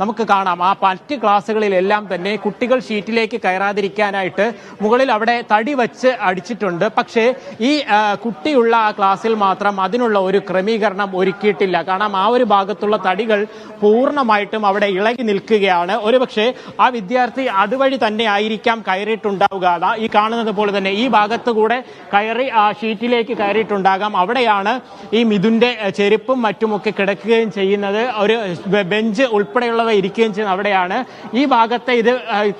നമുക്ക് കാണാം. ആ മറ്റ് ക്ലാസ്സുകളിലെല്ലാം തന്നെ കുട്ടികൾ ഷീറ്റിലേക്ക് കയറാതിരിക്കാനായിട്ട് മുകളിൽ അവിടെ തടി വച്ച് അടിച്ചിട്ടുണ്ട്. പക്ഷേ ഈ കുട്ടിയുള്ള ആ ക്ലാസ്സിൽ മാത്രം അതിനുള്ള ഒരു ക്രമീകരണം ഒരുക്കിയിട്ടില്ല. കാരണം ആ ഒരു ഭാഗത്തുള്ള തടികൾ പൂർണമായിട്ടും അവിടെ ഇളകി നിൽക്കുകയാണ്. ഒരുപക്ഷെ ആ വിദ്യാർത്ഥി അതുവഴി തന്നെ ആയിരിക്കാം കയറിയിട്ടുണ്ടാവുക. ഈ കാണുന്നത് പോലെ തന്നെ ഈ ഭാഗത്ത് കൂടെ കയറി ആ ഷീറ്റിലേക്ക് കയറിയിട്ടുണ്ടാകാം. അവിടെയാണ് ഈ മിഥുന്റെ ചെരുപ്പും മറ്റുമൊക്കെ കിടക്കുകയും ചെയ്യുന്നത്. ഒരു ബെഞ്ച് ബെഞ്ച് ഉൾപ്പെടെയുള്ളവ ഇരിക്കുകയും ചെയ്യുന്നത് അവിടെയാണ്. ഈ ഭാഗത്തെ ഇത്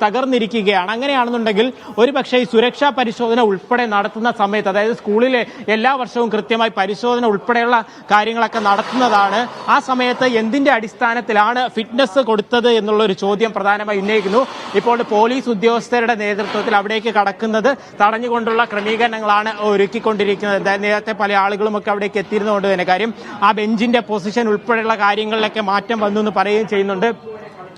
തകർന്നിരിക്കുകയാണ്. അങ്ങനെയാണെന്നുണ്ടെങ്കിൽ ഒരു പക്ഷേ ഈ സുരക്ഷാ പരിശോധന ഉൾപ്പെടെ നടത്തുന്ന സമയത്ത് അതായത് സ്കൂളിലെ എല്ലാ വർഷവും കൃത്യമായി പരിശോധന ഉൾപ്പെടെയുള്ള കാര്യങ്ങളൊക്കെ നടത്തുന്നതാണ്. ആ സമയത്ത് എന്തിന്റെ അടിസ്ഥാനത്തിലാണ് ഫിറ്റ്നസ് കൊടുത്തത് എന്നുള്ള ഒരു ചോദ്യം പ്രധാനമായി ഉന്നയിക്കുന്നു. ഇപ്പോൾ പോലീസ് ഉദ്യോഗസ്ഥരുടെ നേതൃത്വത്തിൽ അവിടേക്ക് കടക്കുന്നത് തടഞ്ഞുകൊണ്ടുള്ള ക്രമീകരണങ്ങളാണ് ഒരുക്കിക്കൊണ്ടിരിക്കുന്നത്. നേരത്തെ പല ആളുകളുമൊക്കെ അവിടേക്ക് എത്തിയിരുന്നതുകൊണ്ട് തന്നെ. കാര്യം ആ ബെഞ്ചിന്റെ പൊസിഷൻ ഉൾപ്പെടെയുള്ള കാര്യങ്ങളിലൊക്കെ മാറ്റം വന്നു എന്ന് പറയുകയും ചെയ്യുന്നുണ്ട്.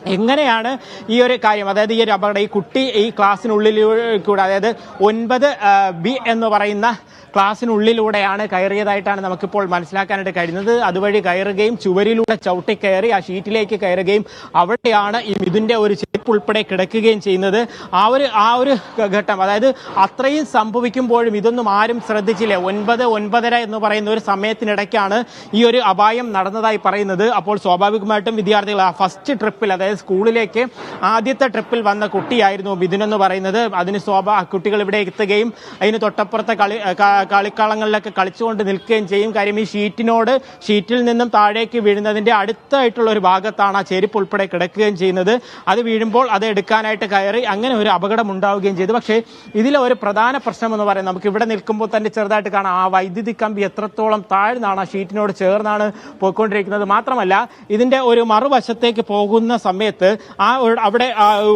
എങ്ങനെയാണ് ഈ ഒരു കാര്യം? അതായത് ഈ ഒരു അപകടം ഈ കുട്ടി ഈ ക്ലാസ്സിനുള്ളിലൂടെ അതായത് ഒൻപത് ബി എന്ന് പറയുന്ന ക്ലാസ്സിനുള്ളിലൂടെയാണ് കയറിയതായിട്ടാണ് നമുക്കിപ്പോൾ മനസ്സിലാക്കാനായിട്ട് കഴിയുന്നത്. അതുവഴി കയറുകയും ചുവരിലൂടെ ചവിട്ടി കയറി ആ ഷീറ്റിലേക്ക് കയറുകയും അവിടെയാണ് ഈ മിഥുന്റെ ഒരു ചെരുപ്പ് ഉൾപ്പെടെ കിടക്കുകയും ചെയ്യുന്നത്. ആ ഒരു ആ ഒരു ഘട്ടം അതായത് അത്രയും സംഭവിക്കുമ്പോഴും ഇതൊന്നും ആരും ശ്രദ്ധിച്ചില്ല. ഒൻപത് ഒൻപതര എന്ന് പറയുന്ന ഒരു സമയത്തിനിടയ്ക്കാണ് ഈ ഒരു അപായം നടന്നതായി പറയുന്നത്. അപ്പോൾ സ്വാഭാവികമായിട്ടും വിദ്യാർത്ഥികൾ ആ ഫസ്റ്റ് ട്രിപ്പിൽ അതായത് സ്കൂളിലേക്ക് ആദ്യത്തെ ട്രിപ്പിൽ വന്ന കുട്ടിയായിരുന്നു ബിദിൻ എന്ന് പറയുന്നത്. അതിന് സ്വാഭാ കുട്ടികൾ ഇവിടെ എത്തുകയും അതിന് തൊട്ടപ്പുറത്തെ കളി കളിക്കളങ്ങളിലൊക്കെ കളിച്ചുകൊണ്ട് നിൽക്കുകയും ചെയ്യും. കാര്യം ഈ ഷീറ്റിനോട് ഷീറ്റിൽ നിന്നും താഴേക്ക് വീഴുന്നതിന്റെ അടുത്തായിട്ടുള്ള ഒരു ഭാഗത്താണ് ആ ചെരുപ്പ് ഉൾപ്പെടെ കിടക്കുകയും ചെയ്യുന്നത്. അത് വീഴുമ്പോൾ അത് എടുക്കാനായിട്ട് കയറി അങ്ങനെ ഒരു അപകടം ഉണ്ടാവുകയും ചെയ്തു. പക്ഷേ ഇതിലെ ഒരു പ്രധാന പ്രശ്നം എന്ന് പറയുന്നത് നമുക്ക് ഇവിടെ നിൽക്കുമ്പോൾ തന്നെ ചെറുതായിട്ട് കാണാം. ആ വൈദ്യുതി കമ്പി എത്രത്തോളം താഴ്ന്നാണ് ആ ഷീറ്റിനോട് ചേർന്നാണ് പോയിക്കൊണ്ടിരിക്കുന്നത്. മാത്രമല്ല ഇതിന്റെ ഒരു മറുവശത്തേക്ക് പോകുന്ന സമയത്ത് ആ അവിടെ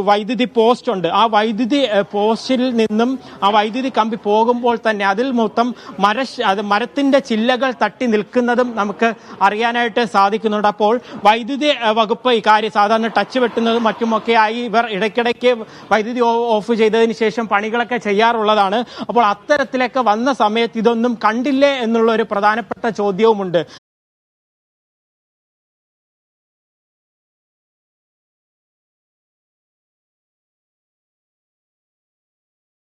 വൈദ്യുതി പോസ്റ്റ് ഉണ്ട്. ആ വൈദ്യുതി പോസ്റ്റിൽ നിന്നും ആ വൈദ്യുതി കമ്പി പോകുമ്പോൾ തന്നെ അതിൽ മൊത്തം മര അത് മരത്തിന്റെ ചില്ലകൾ തട്ടി നിൽക്കുന്നതും നമുക്ക് അറിയാനായിട്ട് സാധിക്കുന്നുണ്ട്. അപ്പോൾ വൈദ്യുതി വകുപ്പ് ഈ കാര്യം സാധാരണ ടച്ച് വെട്ടുന്നതും മറ്റുമൊക്കെ ആയി ഇവർ ഇടയ്ക്കിടയ്ക്ക് വൈദ്യുതി ഓഫ് ചെയ്തതിന് ശേഷം പണികളൊക്കെ ചെയ്യാറുള്ളതാണ്. അപ്പോൾ അത്തരത്തിലൊക്കെ വന്ന സമയത്ത് ഇതൊന്നും കണ്ടില്ലേ എന്നുള്ള ഒരു പ്രധാനപ്പെട്ട ചോദ്യവുമുണ്ട്.